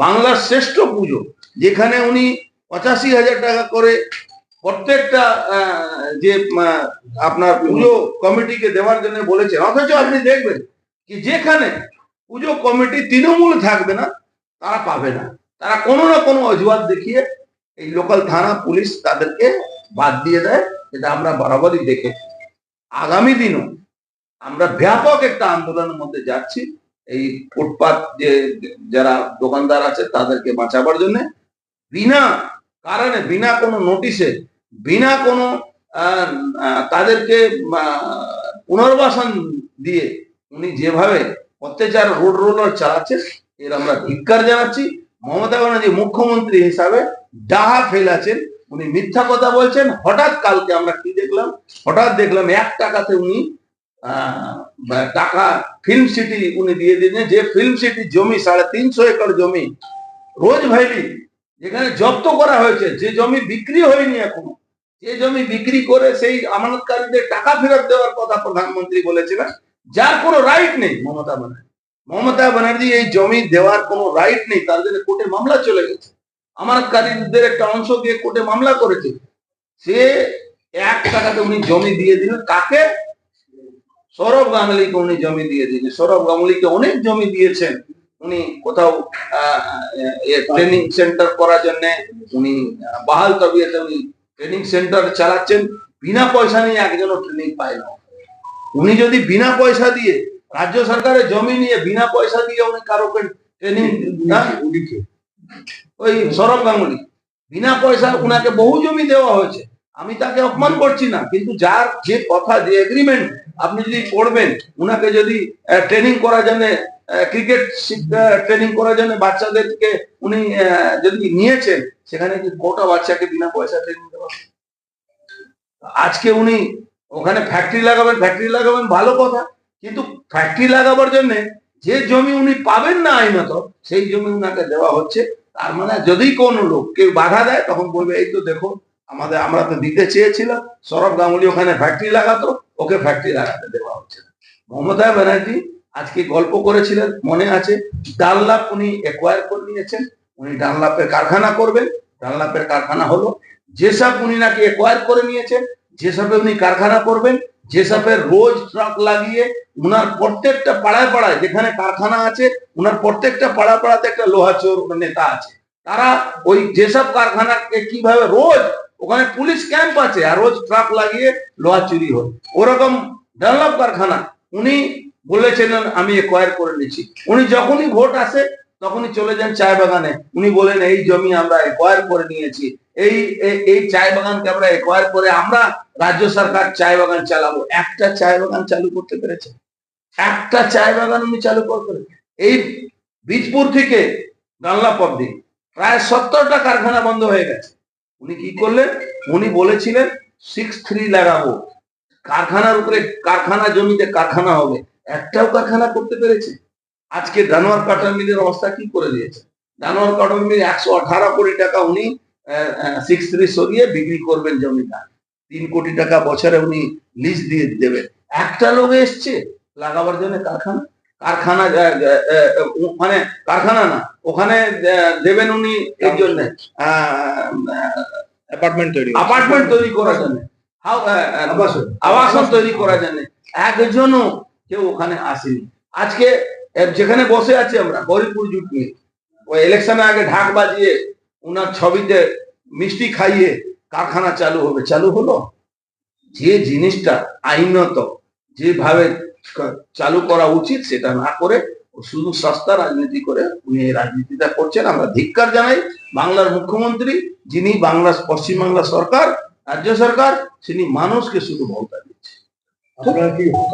বাংলার শ্রেষ্ঠ পুজো, যেখানে উনি পঁচাশি হাজার টাকা করে প্রত্যেকটা যে আপনার পুজো কমিটিকে দেওয়ার জন্য বলেছেন। অথচ আপনি দেখবেন কি যেখানে পুজো কমিটি তৃণমূল থাকবে না, তারা পাবে না। তারা কোনো না কোনো অজুহাত দেখিয়ে এই লোকাল থানা পুলিশ তাদেরকে বাদ দিয়ে দেয় এটা আমরা বরাবরই দেখেছি। আগামী দিনও আমরা ব্যাপক একটা আন্দোলনের মধ্যে যাচ্ছি। এই ফুটপাত যে যারা দোকানদার আছে, তাদেরকে বাঁচাবার জন্য বিনা কারণে, বিনা কোনো নোটিশে বিনা কোনো তাদেরকে পুনর্বাসন দিয়ে উনি যেভাবে অত্যাচার রোড রোলার চালাচ্ছে, এর আমরা ধিক্কার জানাচ্ছি। মমতা ব্যানার্জি মুখ্যমন্ত্রী হিসাবে ডাহা ফেলাছেন উনি মিথ্যা কথা বলছেন। হঠাৎ কালকে আমরা কি দেখলাম? হঠাৎ দেখলাম এক টাকাতে উনি টাকা ফিল্ম সিটি উনি দিয়ে দিলেন যে ফিল্ম সিটি জমি, সাড়ে তিনশো একর জমি, রোজ ভ্যালি যেখানে জব্দ করা হয়েছে, যে জমি বিক্রি হয়নি এখনও, যে জমি বিক্রি করে সেই আমানতকারীদের টাকা ফেরত দেওয়ার কথা প্রধানমন্ত্রী বলেছিলেন, যার কোনো রাইট নেই মমতা ব্যানার্জি। মমতা ব্যানার্জি এই জমি দেওয়ার কোনো রাইট নেই, তার জন্য কোর্টে মামলা চলে গেছে। আমানতকারীদের একটা অংশ দিয়ে কোর্টে মামলা করেছে। সে এক টাকাতে উনি জমি দিয়ে দিলেন, কাকে? সৌরভ গাঙ্গুলিকে উনি জমি দিয়ে দিয়েছেন। সৌরভ গাঙ্গুলিকে অনেক জমি দিয়েছেন। উনি কোথাও ট্রেনিং সেন্টার করার জন্য উনি বাহাল তবিয়তে উনি ট্রেনিং সেন্টার চালাচ্ছেন। বিনা পয়সা নিয়ে একজনও ট্রেনিং পায় না। উনি যদি বিনা পয়সা দিয়ে রাজ্য সরকারের জমি নিয়ে বিনা পয়সা দিয়ে উনি কারও ট্রেনিং ওই সৌরভ গাঙ্গুলি, বিনা পয়সা উনাকে বহু জমি দেওয়া হয়েছে। আমি তাকে অপমান করছি না, কিন্তু যার যে কথা, যে এগ্রিমেন্ট আপনি যদি পড়বেন উনাকে যদি ট্রেনিং করার জন্য ক্রিকেট ট্রেনিং করার জন্য বাচ্চাদেরকে উনি যদি নিয়েছেন, সেখানে কি গোটা বাচ্চাকে বিনা পয়সা ট্রেনিং দেওয়া আজকে উনি ওখানে ফ্যাক্টরি লাগাবেন ফ্যাক্টরি লাগাবেন, ভালো কথা, কিন্তু ফ্যাক্টরি লাগাবার জন্য যে জমি উনি পাবেন না আইনত, সেই জমি উনাকে দেওয়া হচ্ছে। তার মানে যদি কোনো লোক কেউ বাধা দেয়, তখন বলবে, এই তো দেখো আমাদের, আমরা তো দিতে চেয়েছিলাম। সৌরভ গাঙ্গুলি ওখানে ফ্যাক্টরি লাগাতো, ওকে ফ্যাক্টরি লাগাতে দেওয়া হচ্ছে। মমতা ব্যানার্জি আজকে গল্প করেছিলেন, মনে আছে, ডানলাপ উনি একোয়ার করে নিয়েছেন, উনি ডানলাপের কারখানা করবেন, ডানলাপের কারখানা হলো, যেসব উনি নাকি একোয়ার করে নিয়েছেন, যেসবে উনি কারখানা করবেন যেসবের রোজ ট্রাক লাগিয়ে উনার প্রত্যেকটা পাড়ায় পাড়ায়, যেখানে কারখানা আছে, উনার প্রত্যেকটা পাড়া পাড়াতে একটা লোহা চোর নেতা আছে। তারা ওই যেসব কারখানাকে কীভাবে রোজ ওখানে পুলিশ ক্যাম্প আছে, আর রোজ ট্রাক লাগিয়ে লোহা চুরি হয়। ওরকম ডানলপ কারখানা, উনি বলেছিলেন, আমি একোয়ার করে নিচ্ছি উনি যখনই ভোট আসে, তখনই চলে যান চায় বাগানে। উনি বলেন, এই জমি আমরা একোয়ার করে নিয়েছি। এই, এই- চায় বাগানকে আমরা একোয়ার করে আমরা রাজ্য সরকার চায় বাগান চালাবো। একটা চায় বাগান চালু করতে পেরেছে। একটা চায় বাগান উনি চালু করতে এই বীজপুর থেকে গাংলা পব্দি প্রায় সত্তরটা কারখানা বন্ধ হয়ে গেছে। উনি কি করলেন? উনি বলেছিলেন সিক্স থ্রি লাগাবো। কারখানার উপরে কারখানা জমিতে কারখানা হবে। একটাও কারখানা করতে পেরেছে। আজকে জানোয়ার কাটার মিলের অবস্থা কি করে দিয়েছে? জানোয়ার কাটার মিল একশো আঠারো কোটি টাকা উনি সিক্স থ্রি সরিয়ে বিক্রি করবেন জমিটা। তিন কোটি টাকা বছরে উনি লিজ দিয়ে দেবেন। একটা লোক এসছে, লাগাবার জন্য কারখানা। কারখানা মানে কারখানা না ওখানে দেবেন উনি এর জন্য অ্যাপার্টমেন্ট তৈরি অ্যাপার্টমেন্ট তৈরি করার জন্য। আবাসন। তৈরি করার জন্য। একজনও কেউ ওখানে আসেনি। আজকে যেখানে বসে আছি আমরা গরিবপুর জুট মিল ওই ইলেকশনের আগে ঢাক বাজিয়ে উনার ছবিতে মিষ্টি খাইয়ে কারখানা চালু হবে। চালু হলো? যে জিনিসটা আইনত যেভাবে চালু করা উচিত সেটা না করে শুধু সস্তা রাজনীতি করে উনি এই রাজনীতিটা করছেন। আমরা ধিক্কার জানাই বাংলার মুখ্যমন্ত্রী, যিনি বাংলা পশ্চিমবাংলা সরকার, রাজ্য সরকার, তিনি মানুষকে শুধু ভোটা দিচ্ছে